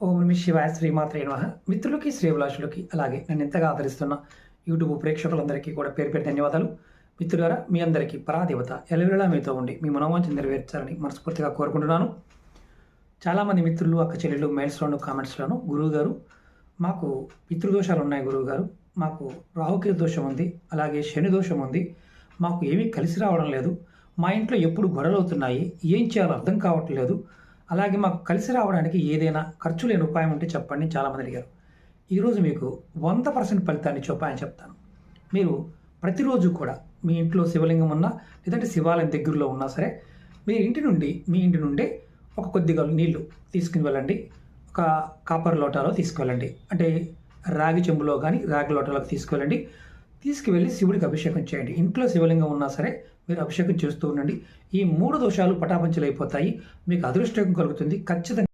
ఓం Nami శివాయ శ్రీమాత్రే నమ. మిత్రులకి శ్రీభిలాషులకి అలాగే నన్ను ఎంతగా ఆదరిస్తున్న యూట్యూబ్ ప్రేక్షకులందరికీ కూడా పేరు పేరు ధన్యవాదాలు. మిత్రులారా మీ అందరికీ పరాదేవత ఎలవేళలా మీతో ఉండి మీ మనోవాంఛ నెరవేర్చాలని మనస్ఫూర్తిగా కోరుకుంటున్నాను. చాలామంది మిత్రులు అక్క చెల్లెలు మెయిల్స్లోను కామెంట్స్లోను గురువుగారు మాకు పితృదోషాలు ఉన్నాయి గురువు గారు మాకు రాహుకేతు దోషం ఉంది అలాగే శని దోషం ఉంది. మాకు ఏమీ కలిసి రావడం లేదు. మా ఇంట్లో ఎప్పుడు గొడవలు అవుతున్నాయి ఏం చేయాలో అర్థం కావట్లేదు. అలాగే మాకు కలిసి రావడానికి ఏదైనా ఖర్చు లేని ఉపాయం ఉంటే చెప్పండి చాలామంది అడిగారు. ఈరోజు మీకు వంద పర్సెంట్ ఫలితాన్ని ఇచ్చే ఉపాయం చెప్తాను. మీరు ప్రతిరోజు కూడా మీ ఇంట్లో శివలింగం ఉన్నా లేదంటే శివాలయం దగ్గరలో ఉన్నా సరే మీ ఇంటి నుండి మీ ఇంటి నుండే ఒక కొద్దిగా నీళ్ళు తీసుకుని వెళ్ళండి. ఒక కాపర్ లోటాలో తీసుకువెళ్ళండి. అంటే రాగి చెంబులో కానీ రాగి లోటాలోకి తీసుకువెళ్ళండి. తీసుకువెళ్ళి శివుడికి అభిషేకం చేయండి. ఇంట్లో శివలింగం ఉన్నా సరే మీరు అభిషేకం చేస్తూ ఉండండి. ఈ మూడు దోషాలు పటాపంచలైపోతాయి. మీకు అదృష్టం కలుగుతుంది. ఖచ్చితంగా